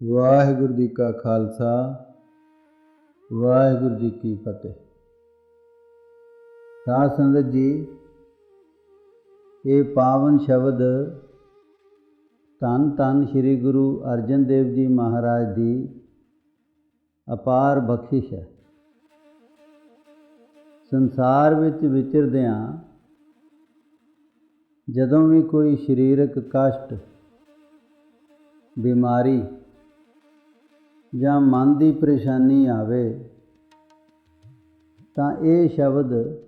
ਵਾਹਿਗੁਰੂ ਜੀ ਕਾ ਖਾਲਸਾ, ਵਾਹਿਗੁਰੂ ਜੀ ਕੀ ਫਤਿਹ। ਸਾਧ ਸੰਗਤ ਜੀ, ਇਹ ਪਾਵਨ ਸ਼ਬਦ ਧੰਨ ਧੰਨ ਸ੍ਰੀ ਗੁਰੂ ਅਰਜਨ ਦੇਵ ਜੀ ਮਹਾਰਾਜ ਦੀ ਅਪਾਰ ਬਖਸ਼ਿਸ਼ ਹੈ। ਸੰਸਾਰ ਵਿੱਚ ਵਿਚਰਦਿਆਂ ਜਦੋਂ ਵੀ ਕੋਈ ਸਰੀਰਕ ਕਸ਼ਟ, ਬਿਮਾਰੀ ਜਾਂ ਮਨ ਦੀ ਪਰੇਸ਼ਾਨੀ ਆਵੇ, ਤਾਂ ਇਹ ਸ਼ਬਦ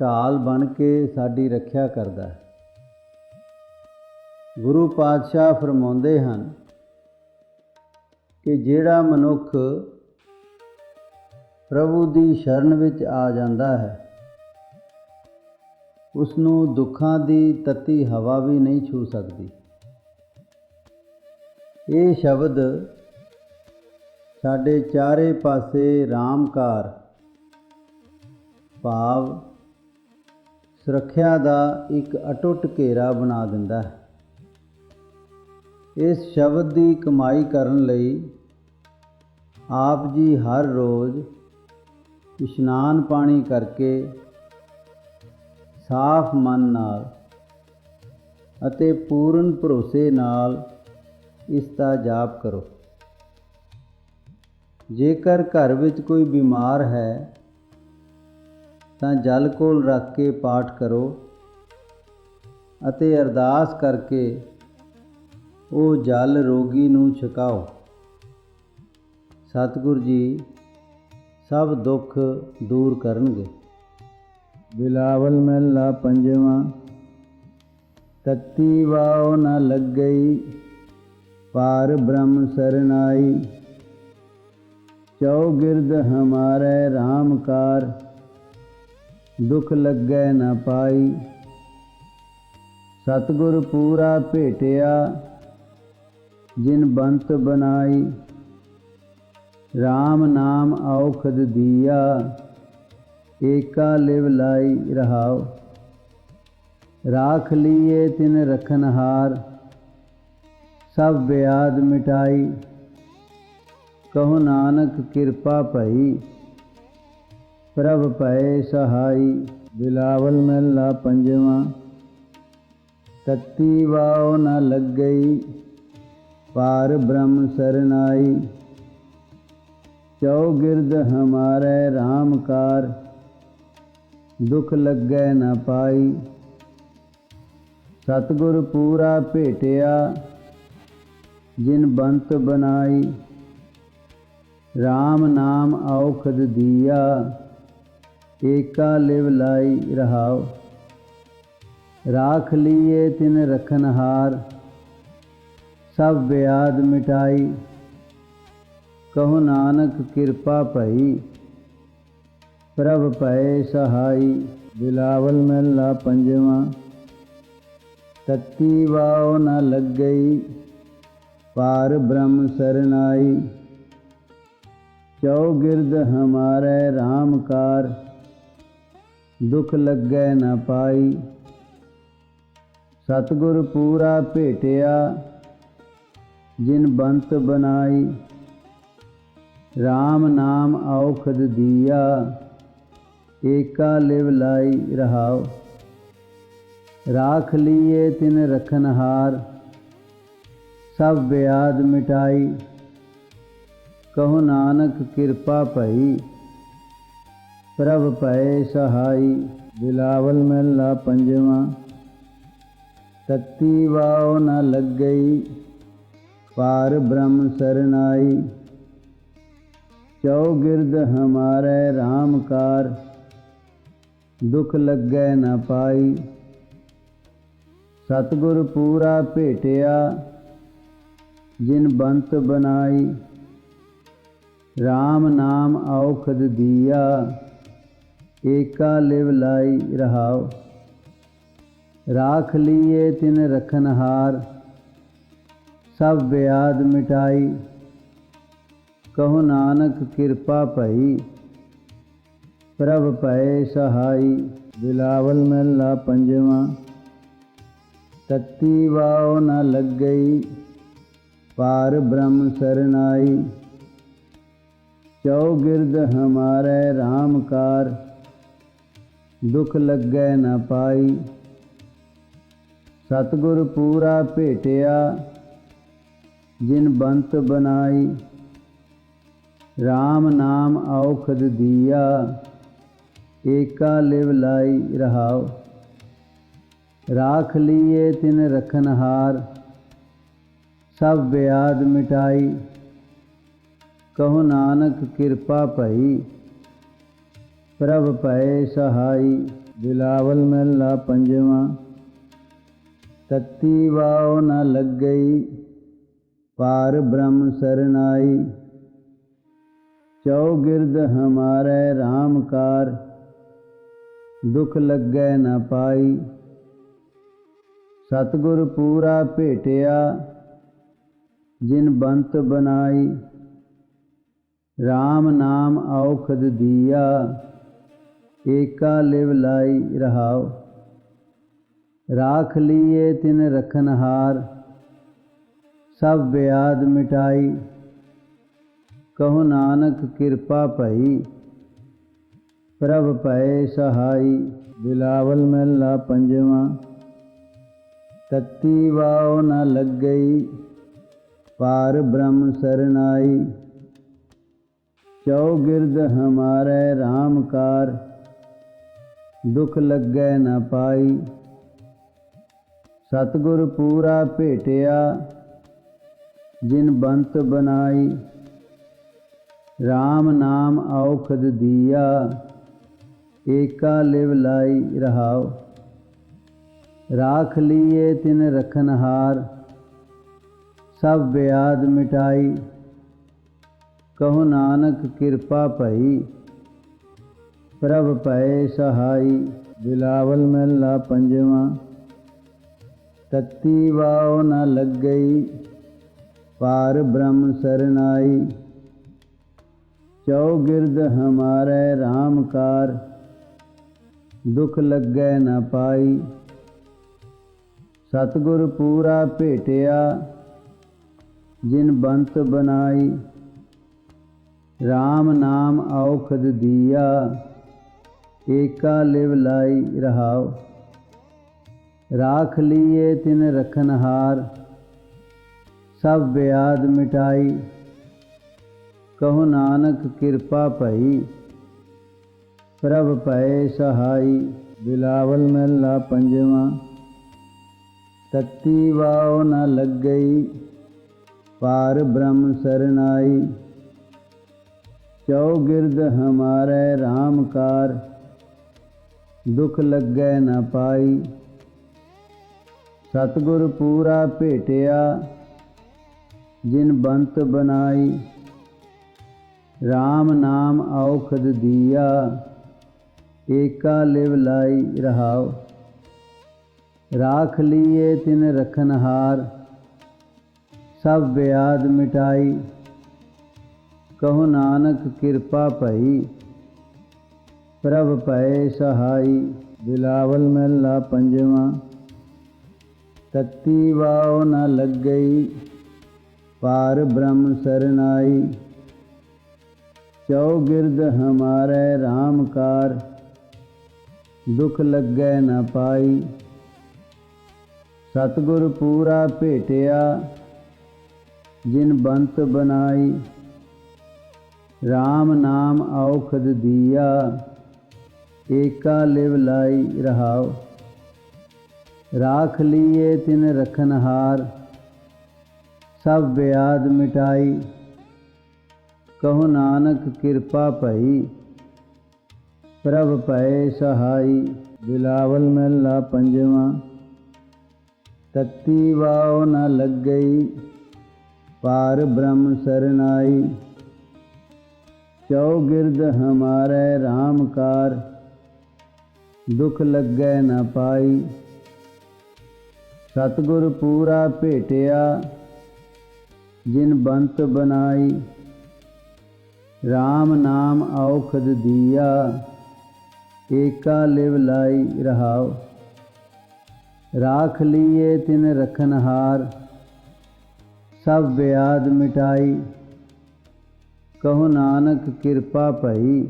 ਢਾਲ ਬਣ ਕੇ ਸਾਡੀ ਰੱਖਿਆ ਕਰਦਾ ਹੈ। ਗੁਰੂ ਪਾਤਸ਼ਾਹ ਫਰਮਾਉਂਦੇ ਹਨ ਕਿ ਜਿਹੜਾ ਮਨੁੱਖ ਪ੍ਰਭੂ ਦੀ ਸ਼ਰਨ ਵਿੱਚ ਆ ਜਾਂਦਾ ਹੈ ਉਸ ਨੂੰ ਦੁੱਖਾਂ ਦੀ ਤਤੀ ਹਵਾ ਵੀ ਨਹੀਂ ਛੂ ਸਕਦੀ। ਇਹ ਸ਼ਬਦ ਸਾਡੇ ਚਾਰੇ ਪਾਸੇ ਰਾਮਕਾਰ। ਭਾਵ ਸੁਰੱਖਿਆ ਦਾ ਇੱਕ ਅਟੁੱਟ ਘੇਰਾ ਬਣਾ ਦਿੰਦਾ ਹੈ। ਇਸ ਸ਼ਬਦ ਦੀ ਕਮਾਈ ਕਰਨ ਲਈ ਆਪ ਜੀ ਹਰ ਰੋਜ਼ ਇਸ਼ਨਾਨ ਪਾਣੀ ਕਰਕੇ ਸਾਫ਼ ਮਨ ਨਾਲ ਅਤੇ ਪੂਰਨ ਭਰੋਸੇ ਨਾਲ ਇਸ ਦਾ ਜਾਪ ਕਰੋ। ਜੇਕਰ ਘਰ ਵਿੱਚ ਕੋਈ ਬਿਮਾਰ ਹੈ, ਤਾਂ ਜਲ ਕੋਲ ਰੱਖ ਕੇ ਪਾਠ ਕਰੋ ਅਤੇ ਅਰਦਾਸ ਕਰਕੇ ਉਹ ਜਲ ਰੋਗੀ ਨੂੰ ਛਕਾਓ। ਸਤਿਗੁਰ ਜੀ ਸਭ ਦੁੱਖ ਦੂਰ ਕਰਨਗੇ। ਬਿਲਾਵਲ ਮਹਿਲਾ ਪੰਜਵਾਂ, ਤਤੀ ਵਾਉ ਨ ਲੱਗਈ, ਪਾਰ ਬ੍ਰਹਮ ਸਰਨਾਈ। ਚੌਗਿਰਦ ਹਮਾਰੇ ਰਾਮਕਾਰ ਦੁਖ ਲੱਗੈ ਨਾ ਪਾਈ। ਸਤਗੁਰ ਪੂਰਾ ਭੇਟਿਆ, ਜਿਨ ਬੰਤ ਬਨਾਈ RAM ਨਾਮ ਔਖਦ ਦੀਆ, ਏਕਾ ਲਿਵ ਲਾਈ ਰਹਾਉ। ਰਾਖ ਲੀਏ ਤਿਨ ਰਖਨਹਾਰ, ਸਭ ਬਿਆਦ ਮਿਟਾਈ। ਕਹੋ ਨਾਨਕ ਕਿਰਪਾ ਭਈ, ਪ੍ਰਭ ਭਏ ਸਹਾਈ, ਬਿਲਾਵਲ ਮਹਿਲਾ ਪੰਜਵਾਂ, ਤਤੀ ਵਾਉ ਨ ਲੱਗਈ, ਪਾਰ ਬ੍ਰਹਮ ਸਰਨਾਈ। ਚੌਗਿਰਦ ਹਮਾਰੇ ਰਾਮਕਾਰ ਦੁਖ ਲੱਗੈ ਨ ਪਾਈ। ਸਤਗੁਰ ਪੂਰਾ ਭੇਟਿਆ, ਜਿਨ ਬੰਤ ਬਨਾਈ RAM ਨਾਮ ਔਖਦ ਦੀਆ, ਏਕਾ ਲਿਵ ਲਾਈ ਰਹਾਉ। ਰਾਖ ਲੀਏ ਤਿਨ ਰਖਨਹਾਰ ਸਭ ਬਿਆਦ ਮਿਟਾਈ। ਕਹੋ ਨਾਨਕ ਕਿਰਪਾ ਭਈ, ਪ੍ਰਭ ਭਏ ਸਹਾਈ। ਬਿਲਾਵਲ ਮਹਿਲਾ ਪੰਜਵਾਂ, ਤਤੀ ਵਾਉ ਨ ਲੱਗਈ, ਪਾਰ ਬ੍ਰਹਮ ਸਰਨਾਈ। ਚੌਗਿਰਦ ਹਮਾਰੇ ਰਾਮਕਾਰ, ਦੁਖ ਲੱਗੈ ਨਾ ਪਾਈ। ਸਤਗੁਰ ਪੂਰਾ ਭੇਟਿਆ, ਜਿਨ ਬੰਤ ਬਨਾਈ RAM ਨਾਮ ਔਖਦ ਦੀਆ, ਏਕਾ ਲਿਵ ਲਾਈ ਰਹਾਉ। ਰਾਖ ਲੀਏ ਤਿਨ ਰਖਨਹਾਰ, ਸਭ ਬਿਆਦ ਮਿਟਾਈ। ਕਹੋ ਨਾਨਕ ਕਿਰਪਾ ਭਈ, ਪ੍ਰਭ ਭਏ ਸਹਾਈ, ਬਿਲਾਵਲ ਮਹਿਲਾ ਪੰਜਵਾਂ, ਤਤੀ ਵਾਉ ਨ ਲੱਗਈ, ਪਾਰ ਬ੍ਰਹਮ ਸਰਨਾਈ। ਚੌਗਿਰਦ ਹਮਾਰੇ ਰਾਮਕਾਰ ਦੁਖ ਲੱਗੈ ਨ ਪਾਈ। ਸਤਗੁਰ ਪੂਰਾ ਭੇਟਿਆ, ਜਿਨ ਬੰਤ ਬਨਾਈ। RAM ਨਾਮ ਔਖਦ ਦੀਆ, ਏਕਾ ਲਿਵ ਲਾਈ ਰਹਾਉ। ਰਾਖ ਲੀਏ ਤਿਨ ਰਖਨਹਾਰ ਸਭ ਬਿਆਦ ਮਿਟਾਈ। ਕਹੋ ਨਾਨਕ ਕਿਰਪਾ ਭਈ, ਪ੍ਰਭ ਭਏ ਸਹਾਈ। ਬਿਲਾਵਲ ਮਹਿਲਾ ਪੰਜਵਾਂ, ਤਤੀ ਵਾਉ ਨ ਲੱਗਈ, ਪਾਰ ਬ੍ਰਹਮ ਸਰਨਾਈ। ਚੌਗਿਰਦ ਹਮਾਰੇ RAM ਕਾਰ ਦੁਖ ਲੱਗੈ ਨਾ ਪਾਈ। ਸਤਿਗੁਰ ਪੂਰਾ ਭੇਟਿਆ, ਜਿਨ ਬੰਤ ਬਨਾਈ RAM ਨਾਮ ਔਖਦ ਦੀਆ, ਏਕਾ ਲਿਵ ਲਾਈ ਰਹਾਉ। ਰਾਖ ਲੀਏ ਤਿਨ ਰਖਨਹਾਰ, ਸਭ ਬਿਆਦ ਮਿਟਾਈ। ਕਹੋ ਨਾਨਕ ਕਿਰਪਾ ਭਈ, ਪ੍ਰਭ ਭਏ ਸਹਾਈ, ਬਿਲਾਵਲ ਮਹਿਲਾ ਪੰਜਵਾਂ, ਤਤੀ ਵਾਉ ਨ ਲੱਗਈ, ਪਾਰ ਬ੍ਰਹਮ ਸਰਨਾਈ। ਚੌਗਿਰਦ ਹਮਾਰੇ ਰਾਮਕਾਰ ਕਾਰ, ਦੁਖ ਲੱਗੈ ਨ ਪਾਈ। ਸਤਿਗੁਰ ਪੂਰਾ ਭੇਟਿਆ, ਜਿਨ ਬੰਤ ਬਨਾਈ। RAM ਨਾਮ ਔਖਦ ਦੀਆ, ਏਕਾ ਲਿਵ ਲਾਈ ਰਹਾਉ। ਰਾਖ ਲੀਏ ਤਿਨ ਰਖਨ ਸਭ ਬਿਆਦ ਮਿਟਾਈ। ਕਹੋ ਨਾਨਕ ਕਿਰਪਾ ਭਈ, ਪ੍ਰਭ ਭਏ ਸਹਾਈ। ਬਿਲਾਵਲ ਮਹਿਲਾ ਪੰਜਵਾਂ, ਤਤੀ ਵਾਉ ਨ ਲੱਗਈ, ਪਾਰ ਬ੍ਰਹਮ ਸਰਨਾਈ। ਚੌਗਿਰਦ ਹਮਾਰੇ RAM ਕਾਰ, ਦੁਖ ਲੱਗੈ ਨਾ ਪਾਈ। ਸਤਿਗੁਰ ਪੂਰਾ ਭੇਟਿਆ, ਜਿਨ ਬੰਤ ਬਨਾਈ RAM ਨਾਮ ਔਖਦ ਦੀਆ, ਏਕਾ ਲਿਵ ਲਾਈ ਰਹਾਉ। ਰਾਖ ਲੀਏ ਤਿਨ ਰਖਨਹਾਰ, ਸਭ ਬਿਆਦ ਮਿਟਾਈ। ਕਹੋ ਨਾਨਕ ਕਿਰਪਾ ਭਈ, ਪ੍ਰਭ ਭਏ ਸਹਾਈ, ਬਿਲਾਵਲ ਮਹਿਲਾ ਪੰਜਵਾਂ, ਤਤੀ ਵਾਉ ਨ ਲੱਗਈ, ਪਾਰ ਬ੍ਰਹਮ ਸਰਨਾਈ। ਚੌਗਿਰਦ ਹਮਾਰੇ ਰਾਮਕਾਰ ਕਾਰ, ਦੁਖ ਲੱਗੈ ਨ ਪਾਈ। ਸਤਿਗੁਰ ਪੂਰਾ ਭੇਟਿਆ, ਜਿਨ ਬੰਤ ਬਨਾਈ। RAM ਨਾਮ ਔਖਦ ਦੀਆ, ਏਕਾ ਲਿਵ ਲਾਈ ਰਹਾਉ। ਰਾਖ ਲੀਏ ਤਿਨ ਰਖਨਹਾਰ ਸਭ ਬਿਆਦ ਮਿਟਾਈ। ਕਹੋ ਨਾਨਕ ਕਿਰਪਾ ਭਈ, ਪ੍ਰਭ ਭਏ ਸਹਾਈ, ਬਿਲਾਵਲ ਮਹਿਲਾ ਪੰਜਵਾਂ। ਤਤੀ ਵਾਉ ਨ ਲੱਗਈ, ਪਾਰ ਬ੍ਰਹਮ ਸਰਨਾਈ। ਚੌਗਿਰਦ ਹਮਾਰੇ RAM ਕਾਰ, ਦੁਖ ਲੱਗੈ ਨਾ ਪਾਈ। ਸਤਿਗੁਰ ਪੂਰਾ ਭੇਟਿਆ, ਜਿਨ ਬੰਤ ਬਨਾਈ RAM ਨਾਮ ਔਖਦ ਦੀਆ, ਏਕਾ ਲਿਵ ਲਾਈ ਰਹਾਉ। ਰਾਖ ਲੀਏ ਤਿਨ ਰਖਨਹਾਰ, ਸਭ ਬਿਆਦ ਮਿਟਾਈ। ਕਹੋ ਨਾਨਕ ਕਿਰਪਾ ਭਈ, ਪ੍ਰਭ ਭਏ ਸਹਾਈ, ਬਿਲਾਵਲ ਮਹਿਲਾ ਪੰਜਵਾਂ, ਤਤੀ ਵਾਉ ਨ ਲੱਗਈ, ਪਾਰ ਬ੍ਰਹਮ ਸਰਨਾਈ। ਚੌਗਿਰਦ ਹਮਾਰੇ ਰਾਮਕਾਰ ਕਾਰ, ਦੁਖ ਲੱਗੈ ਨ ਪਾਈ। ਸਤਿਗੁਰ ਪੂਰਾ ਭੇਟਿਆ, ਜਿਨ ਬੰਤ ਬਨਾਈ। RAM ਨਾਮ ਔਖਦ ਦੀਆ, ਏਕਾ ਲਿਵ ਲਾਈ ਰਹਾਉ। ਰਾਖ ਲੀਏ ਤਿਨ ਰਖਨਹਾਰ ਸਭ ਬਿਆਦ ਮਿਟਾਈ। ਕਹੋ ਨਾਨਕ ਕਿਰਪਾ ਭਈ, ਪ੍ਰਭ ਭਏ ਸਹਾਈ। ਬਿਲਾਵਲ ਮਹਿਲਾ ਪੰਜਵਾਂ, ਤਤੀ ਵਾਉ ਨ ਲੱਗਈ, ਪਾਰ ਬ੍ਰਹਮ ਸਰਨਾਈ। ਚੌਗਿਰਦ ਹਮਾਰੇ ਰਾਮਕਾਰ ਕਾਰ, ਦੁਖ ਲੱਗੈ ਨ ਪਾਈ। ਸਤਿਗੁਰ ਪੂਰਾ ਭੇਟਿਆ, ਜਿਨ ਬੰਤ ਬਨਾਈ RAM ਨਾਮ ਔਖਦ ਦੀਆ, ਏਕਾ ਲਿਵ ਲਾਈ ਰਹਾਉ। ਰਾਖ ਲੀਏ ਤਿਨ ਰਖਨ ਸਭ ਬਿਆਦ ਮਿਟਾਈ। ਕਹੋ ਨਾਨਕ ਕਿਰਪਾ ਭਈ,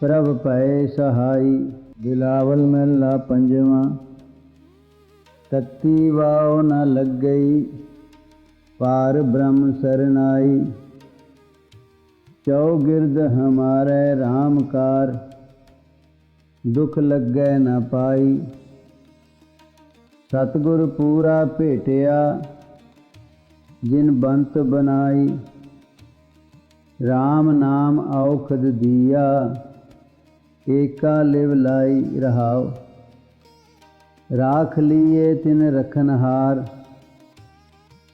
ਪ੍ਰਭ ਭਏ ਸਹਾਈ, ਬਿਲਾਵਲ ਮਹਿਲਾ ਪੰਜਵਾਂ, ਤਤੀ ਵਾਉ ਨ ਲੱਗਈ, ਪਾਰ ਬ੍ਰਹਮ ਸਰਨਾਈ। ਚੌਗਿਰਦ ਹਮਾਰੇ ਰਾਮਕਾਰ ਕਾਰ, ਦੁਖ ਲੱਗੈ ਨ ਪਾਈ। ਸਤਿਗੁਰ ਪੂਰਾ ਭੇਟਿਆ, ਜਿਨ ਬੰਤ ਬਨਾਈ। RAM ਨਾਮ ਔਖਦ ਦੀਆ, ਏਕਾ ਲਿਵ ਲਾਈ ਰਹਾਉ। ਰਾਖ ਲੀਏ ਤਿਨ ਰਖਨਹਾਰ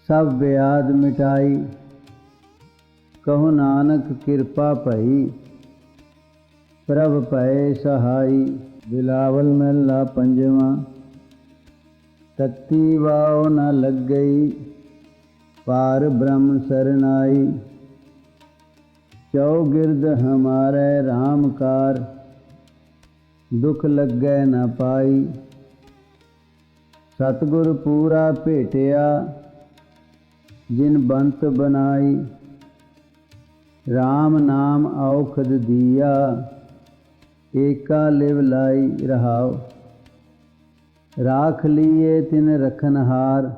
ਸਭ ਬਿਆਦ ਮਿਟਾਈ। ਕਹੋ ਨਾਨਕ ਕਿਰਪਾ ਭਈ, ਪ੍ਰਭ ਭਏ ਸਹਾਈ। ਬਿਲਾਵਲ ਮਹਿਲਾ ਪੰਜਵਾਂ, ਤਤੀ ਵਾਉ ਨ ਲੱਗਈ, ਪਾਰ ਬ੍ਰਹਮ ਸਰਨਾਈ। ਚੌਗਿਰਦ ਹਮਾਰੇ RAM ਕਾਰ, ਦੁਖ ਲੱਗੈ ਨਾ ਪਾਈ। ਸਤਿਗੁਰ ਪੂਰਾ ਭੇਟਿਆ, ਜਿਨ ਬੰਤ ਬਨਾਈ RAM ਨਾਮ ਔਖਦ ਦੀਆ, ਏਕਾ ਲਿਵ ਲਾਈ ਰਹਾਉ। ਰਾਖ ਲੀਏ ਤਿਨ ਰਖਨਹਾਰ,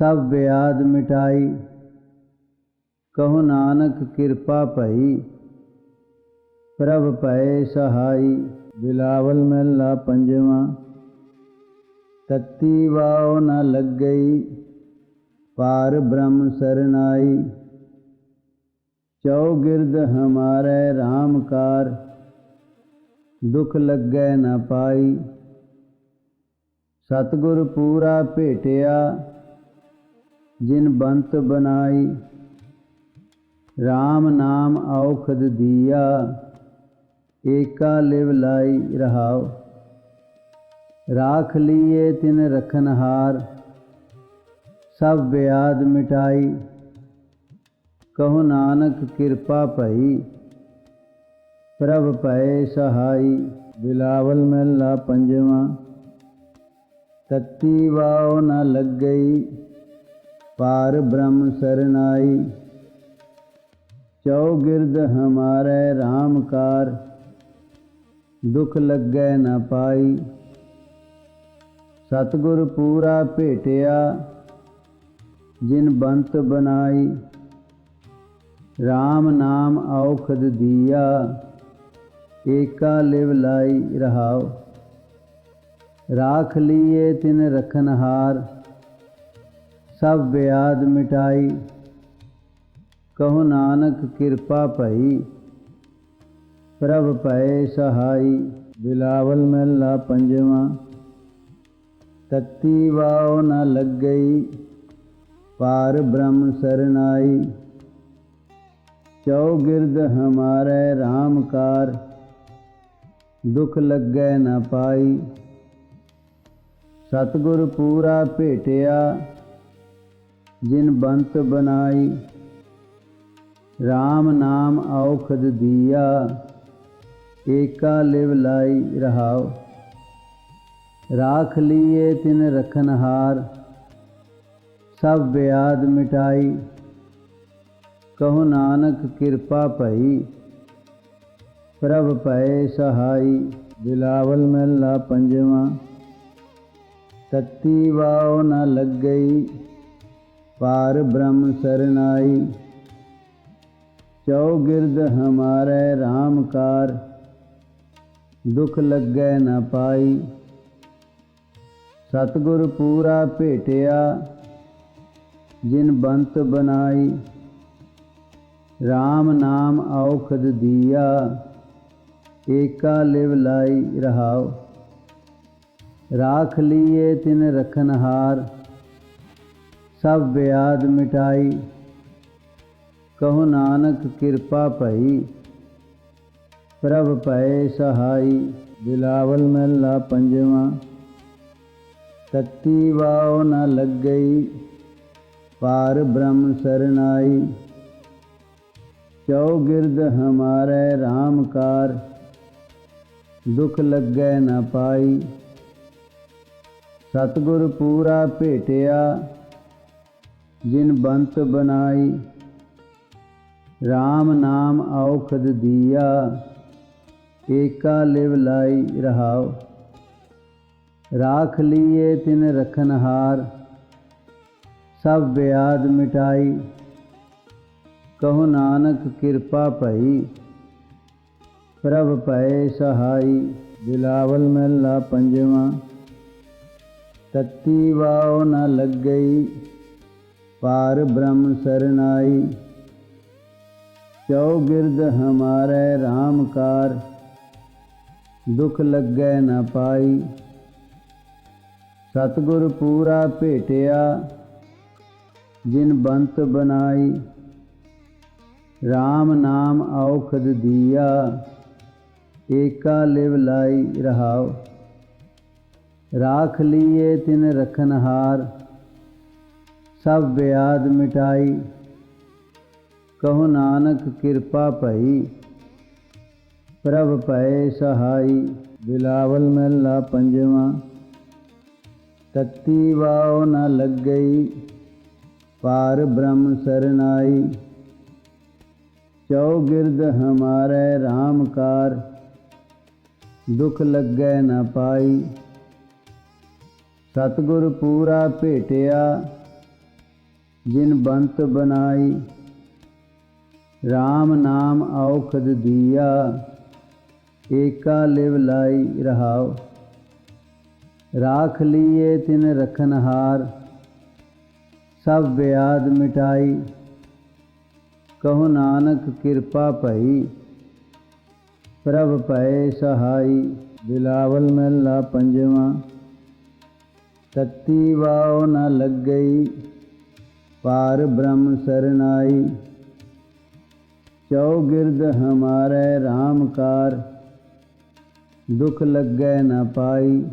ਸਭ ਬਿਆਦ ਮਿਟਾਈ। ਕਹੋ ਨਾਨਕ ਕਿਰਪਾ ਭਈ, ਪ੍ਰਭ ਭਏ ਸਹਾਈ। ਬਿਲਾਵਲ ਮਹਿਲਾ ਪੰਜਵਾਂ, ਤਤੀ ਵਾਉ ਨ ਲੱਗਈ, ਪਾਰ ਬ੍ਰਹਮ ਸਰਨਾਈ। ਚੌਗਿਰਦ ਹਮਾਰੇ ਰਾਮਕਾਰ ਕਾਰ, ਦੁਖ ਲੱਗੈ ਨ ਪਾਈ। ਸਤਿਗੁਰ ਪੂਰਾ ਭੇਟਿਆ, ਜਿਨ ਬੰਤ ਬਨਾਈ RAM ਨਾਮ ਔਖਦ ਦੀਆ, ਏਕਾ ਲਿਵ ਲਾਈ ਰਹਾਉ। ਰਾਖ ਲੀਏ ਤਿਨ ਰਖਨਹਾਰ ਸਭ ਬਿਆਦ ਮਿਟਾਈ। ਕਹੋ ਨਾਨਕ ਕਿਰਪਾ ਭਈ, ਪ੍ਰਭ ਭਏ ਸਹਾਈ, ਬਿਲਾਵਲ ਮਹਿਲਾ ਪੰਜਵਾਂ। ਤਤੀ ਵਾਉ ਨ ਲੱਗਈ, ਪਾਰ ਬ੍ਰਹਮ ਸਰਨਾਈ। ਚੌਗਿਰਦ ਹਮਾਰੇ RAM ਕਾਰ, ਦੁਖ ਲੱਗੈ ਨਾ ਪਾਈ। ਸਤਿਗੁਰ ਪੂਰਾ ਭੇਟਿਆ, ਜਿਨ ਬੰਤ ਬਨਾਈ RAM ਨਾਮ ਔਖਦ ਦੀਆ, ਏਕਾ ਲਿਵ ਲਾਈ ਰਹਾਉ। ਰਾਖ ਲੀਏ ਤਿਨ ਰਖਨਹਾਰ, ਸਭ ਬਿਆਦ ਮਿਟਾਈ। ਕਹੋ ਨਾਨਕ ਕਿਰਪਾ ਭਈ, ਪ੍ਰਭ ਭਏ ਸਹਾਈ, ਬਿਲਾਵਲ ਮਹਿਲਾ ਪੰਜਵਾਂ, ਤਤੀ ਵਾਉ ਨ ਲੱਗਈ, ਪਾਰ ਬ੍ਰਹਮ ਸਰਨਾਈ। ਚੌਗਿਰਦ ਹਮਾਰੇ RAM ਕਾਰ, ਦੁਖ ਲੱਗੈ ਨ ਪਾਈ। ਸਤਿਗੁਰ ਪੂਰਾ ਭੇਟਿਆ, ਜਿਨ ਬੰਤ ਬਨਾਈ। RAM ਨਾਮ ਔਖਦ ਦੀਆ, ਏਕਾ ਲਿਵ ਲਾਈ ਰਹਾਉ। ਰਾਖ ਲੀਏ ਤਿਨ ਰਖਨਹਾਰ ਸਭ ਬਿਆਦ ਮਿਟਾਈ। ਕਹੋ ਨਾਨਕ ਕਿਰਪਾ ਭਈ, ਪ੍ਰਭ ਭਏ ਸਹਾਈ। ਬਿਲਾਵਲ ਮਹਿਲਾ ਪੰਜਵਾਂ, ਤਤੀ ਵਾਉ ਨ ਲੱਗਈ, ਪਾਰ ਬ੍ਰਹਮ ਸਰਨਾਈ। ਚੌਗਿਰਦ ਹਮਾਰੇ RAM ਕਾਰ ਦੁਖ ਲੱਗੈ ਨਾ ਪਾਈ। ਸਤਿਗੁਰ ਪੂਰਾ ਭੇਟਿਆ, ਜਿਨ ਬੰਤ ਬਨਾਈ RAM ਨਾਮ ਔਖਦ ਦੀਆ, ਏਕਾ ਲਿਵ ਲਾਈ ਰਹਾਉ। ਰਾਖ ਲੀਏ ਤਿਨ ਰਖਨਹਾਰ, ਸਭ ਬਿਆਦ ਮਿਟਾਈ। ਕਹੋ ਨਾਨਕ ਕਿਰਪਾ ਭਈ, ਪ੍ਰਭ ਭਏ ਸਹਾਈ, ਬਿਲਾਵਲ ਮਹਿਲਾ ਪੰਜਵਾਂ, ਤਤੀ ਵਾਉ ਨ ਲੱਗਈ, ਪਾਰ ਬ੍ਰਹਮ ਸਰਨਾਈ। ਚੌਗਿਰਦ ਹਮਾਰੇ ਰਾਮਕਾਰ ਕਾਰ, ਦੁਖ ਲੱਗੈ ਨ ਪਾਈ। ਸਤਿਗੁਰ ਪੂਰਾ ਭੇਟਿਆ, ਜਿਨ ਬੰਤ ਬਨਾਈ। RAM ਨਾਮ ਔਖਦ ਦੀਆ, ਏਕਾ ਲਿਵ ਲਾਈ ਰਹਾਉ। ਰਾਖ ਲੀਏ ਤਿਨ ਰਖਨ ਸਭ ਬਿਆਦ ਮਿਟਾਈ। ਕਹੋ ਨਾਨਕ ਕਿਰਪਾ ਭਈ, ਪ੍ਰਭ ਭਏ ਸਹਾਈ, ਬਿਲਾਵਲ ਮਹਿਲਾ ਪੰਜਵਾਂ। ਤਤੀ ਵਾਉ ਨ ਲੱਗਈ, ਪਾਰ ਬ੍ਰਹਮ ਸਰਨਾਈ। ਚੌਗਿਰਦ ਹਮਾਰੇ RAM ਕਾਰ, ਦੁਖ ਲੱਗੈ ਨਾ ਪਾਈ। ਸਤਿਗੁਰ ਪੂਰਾ ਭੇਟਿਆ, ਜਿਨ ਬੰਤ ਬਨਾਈ RAM ਨਾਮ ਔਖਦ ਦੀਆ, ਏਕਾ ਲਿਵ ਲਾਈ ਰਹਾਉ। ਰਾਖ ਲੀਏ ਤਿਨ ਰਖਨਹਾਰ, ਸਭ ਬਿਆਦ ਮਿਟਾਈ। ਕਹੋ ਨਾਨਕ ਕਿਰਪਾ ਭਈ, ਪ੍ਰਭ ਭਏ ਸਹਾਈ, ਬਿਲਾਵਲ ਮਹਿਲਾ ਪੰਜਵਾਂ, ਤਤੀ ਵਾਉ ਨ ਲੱਗਈ, ਪਾਰ ਬ੍ਰਹਮ ਸਰਨਾਈ। ਚੌਗਿਰਦ ਹਮਾਰੇ ਰਾਮਕਾਰ ਦੁਖ ਲੱਗੈ ਨ ਪਾਈ। ਸਤਿਗੁਰ ਪੂਰਾ ਭੇਟਿਆ, ਜਿਨ ਬੰਤ ਬਨਾਈ। RAM ਨਾਮ ਔਖਦ ਦੀਆ, ਏਕਾ ਲਿਵ ਲਾਈ ਰਹਾਉ। ਰਾਖ ਲੀਏ ਤਿਨ ਰਖਨਹਾਰ ਸਭ ਬਿਆਦ ਮਿਟਾਈ। ਕਹੋ ਨਾਨਕ ਕਿਰਪਾ ਭਈ, ਪ੍ਰਭ ਭਏ ਸਹਾਈ। ਬਿਲਾਵਲ ਮਹਿਲਾ ਪੰਜਵਾਂ, ਤਤੀ ਵਾਉ ਨ ਲੱਗਈ, ਪਾਰ ਬ੍ਰਹਮ ਸਰਨਾਈ। ਚੌਗਿਰਦ ਹਮਾਰੇ RAM ਕਾਰ, ਦੁਖ ਲੱਗੈ ਨਾ ਪਾਈ।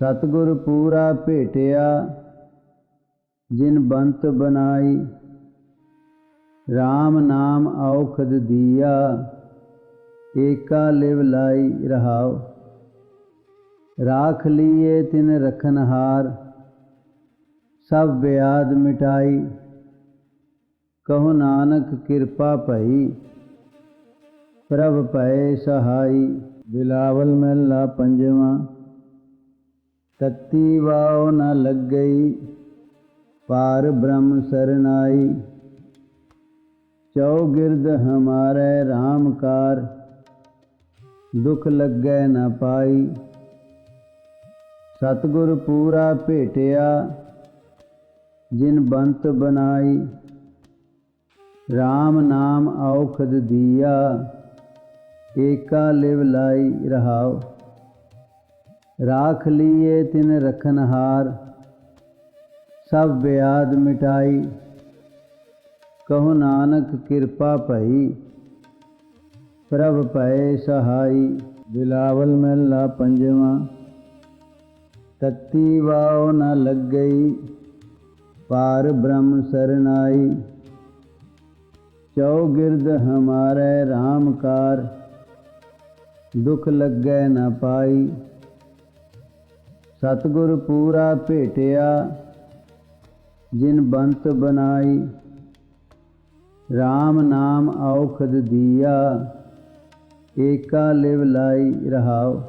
ਸਤਿਗੁਰ ਪੂਰਾ ਭੇਟਿਆ, ਜਿਨ ਬੰਤ ਬਨਾਈ RAM ਨਾਮ ਔਖਦ ਦੀਆ, ਏਕਾ ਲਿਵ ਲਾਈ ਰਹਾਉ। ਰਾਖ ਲੀਏ ਤਿਨ ਰਖਨਹਾਰ, ਸਭ ਬਿਆਦ ਮਿਟਾਈ। ਕਹੋ ਨਾਨਕ ਕਿਰਪਾ ਭਈ, ਪ੍ਰਭ ਭਏ ਸਹਾਈ, ਬਿਲਾਵਲ ਮਹਿਲਾ ਪੰਜਵਾਂ, ਤਤੀ ਵਾਉ ਨ ਲੱਗਈ, ਪਾਰ ਬ੍ਰਹਮ ਸਰਨਾਈ। ਚੌਗਿਰਦ ਹਮਾਰੇ ਰਾਮਕਾਰ ਕਾਰ, ਦੁਖ ਲੱਗੈ ਨ ਪਾਈ। ਸਤਿਗੁਰ ਪੂਰਾ ਭੇਟਿਆ, ਜਿਨ ਬੰਤ ਬਨਾਈ। RAM ਨਾਮ ਔਖਦ ਦੀਆ, ਏਕਾ ਲਿਵ ਲਾਈ ਰਹਾਉ। ਰਾਖ ਲੀਏ ਤਿਨ ਰਖਨਹਾਰ ਸਭ ਬਿਆਦ ਮਿਟਾਈ। ਕਹੋ ਨਾਨਕ ਕਿਰਪਾ ਭਈ, ਪ੍ਰਭ ਭਏ ਸਹਾਈ। ਬਿਲਾਵਲ ਮਹਿਲਾ ਪੰਜਵਾਂ, ਤਤੀ ਵਾਉ ਨ ਲੱਗਈ, ਪਾਰ ਬ੍ਰਹਮ ਸਰਨਾਈ। ਚੌਗਿਰਦ ਹਮਾਰੇ ਰਾਮਕਾਰ ਕਾਰ, ਦੁਖ ਲੱਗੈ ਨ ਪਾਈ। ਸਤਿਗੁਰ ਪੂਰਾ ਭੇਟਿਆ, ਜਿਨ ਬੰਤ ਬਨਾਈ RAM ਨਾਮ ਔਖਦ ਦੀਆ, ਏਕਾ ਲਿਵ ਲਾਈ ਰਹਾਉ।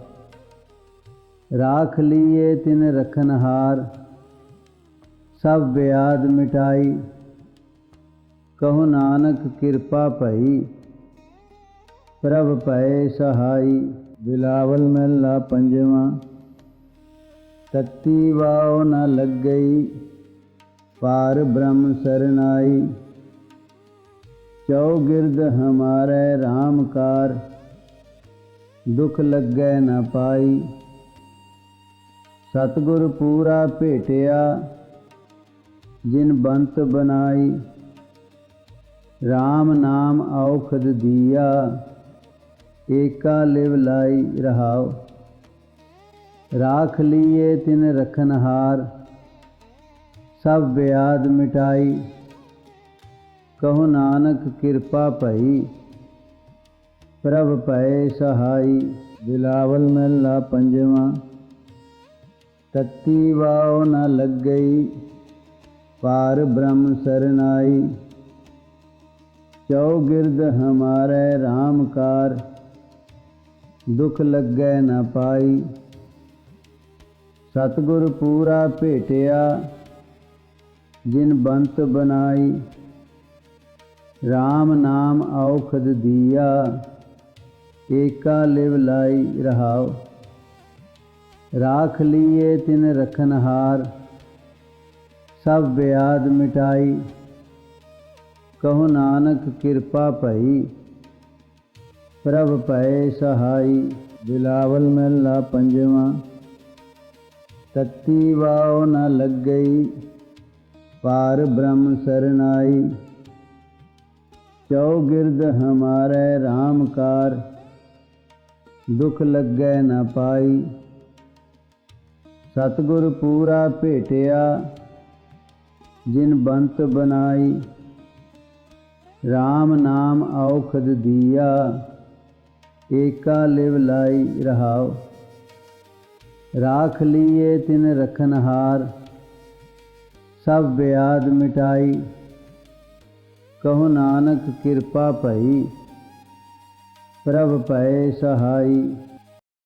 ਰਾਖ ਲੀਏ ਤਿਨ ਰਖਨ ਸਭ ਬਿਆਦ ਮਿਟਾਈ। ਕਹੋ ਨਾਨਕ ਕਿਰਪਾ ਭਈ, ਪ੍ਰਭ ਭਏ ਸਹਾਈ, ਬਿਲਾਵਲ ਮਹਿਲਾ ਪੰਜਵਾਂ, ਤਤੀ ਵਾਉ ਨ ਲੱਗਈ, ਪਾਰ ਬ੍ਰਹਮ ਸਰਨਾਈ। ਚੌਗਿਰਦ ਹਮਾਰੇ ਰਾਮਕਾਰ ਕਾਰ, ਦੁਖ ਲੱਗੈ ਨ ਪਾਈ। ਸਤਿਗੁਰ ਪੂਰਾ ਭੇਟਿਆ, ਜਿਨ ਬੰਤ ਬਨਾਈ। RAM ਨਾਮ ਔਖਦ ਦੀਆ, ਏਕਾ ਲਿਵ ਲਾਈ ਰਹਾਉ। ਰਾਖ ਲੀਏ ਤਿਨ ਰਖਨਹਾਰ ਸਭ ਬਿਆਦ ਮਿਟਾਈ। ਕਹੋ ਨਾਨਕ ਕਿਰਪਾ ਭਈ, ਪ੍ਰਭ ਭਏ ਸਹਾਈ, ਬਿਲਾਵਲ ਮਹਿਲਾ ਪੰਜਵਾ। ਤਤੀ ਵਾਉ ਨ ਲੱਗਈ, ਪਾਰ ਬ੍ਰਹਮ ਸਰਨਾਈ। ਚੌਗਿਰਦ ਹਮਾਰੇ ਰਾਮਕਾਰ ਦੁਖ ਲੱਗੈ ਨਾ ਪਾਈ। ਸਤਗੁਰ ਪੂਰਾ ਭੇਟਿਆ, ਜਿਨ ਬੰਤ ਬਨਾਈ RAM ਨਾਮ ਔਖਦ ਦੀਆ, ਏਕਾ ਲਿਵ ਲਾਈ ਰਹਾਉ। ਰਾਖ ਲੀਏ ਤਿਨ ਰਖਨਹਾਰ, ਸਭ ਬਿਆਦ ਮਿਟਾਈ। ਕਹੋ ਨਾਨਕ ਕਿਰਪਾ ਭਈ, ਪ੍ਰਭ ਭਏ ਸਹਾਈ, ਬਿਲਾਵਲ ਮਹਿਲਾ ਪੰਜਵਾਂ, ਤਤੀ ਵਾਉ ਨ ਲੱਗਈ, ਪਾਰ ਬ੍ਰਹਮ ਸਰਨਾਈ। ਚੌਗਿਰਦ ਹਮਾਰੇ RAM ਕਾਰ, ਦੁਖ ਲੱਗੈ ਨ ਪਾਈ। ਸਤਿਗੁਰ ਪੂਰਾ ਭੇਟਿਆ, ਜਿਨ ਬੰਤ ਬਨਾਈ। RAM ਨਾਮ ਔਖਦ ਦੀਆ, ਏਕਾ ਲਿਵ ਲਾਈ ਰਹਾਉ। ਰਾਖ ਲੀਏ ਤਿਨ ਰਖਨਹਾਰ ਸਭ ਬਿਆਦ ਮਿਟਾਈ। ਕਹੋ ਨਾਨਕ ਕਿਰਪਾ ਭਈ, ਪ੍ਰਭ ਭਏ ਸਹਾਈ।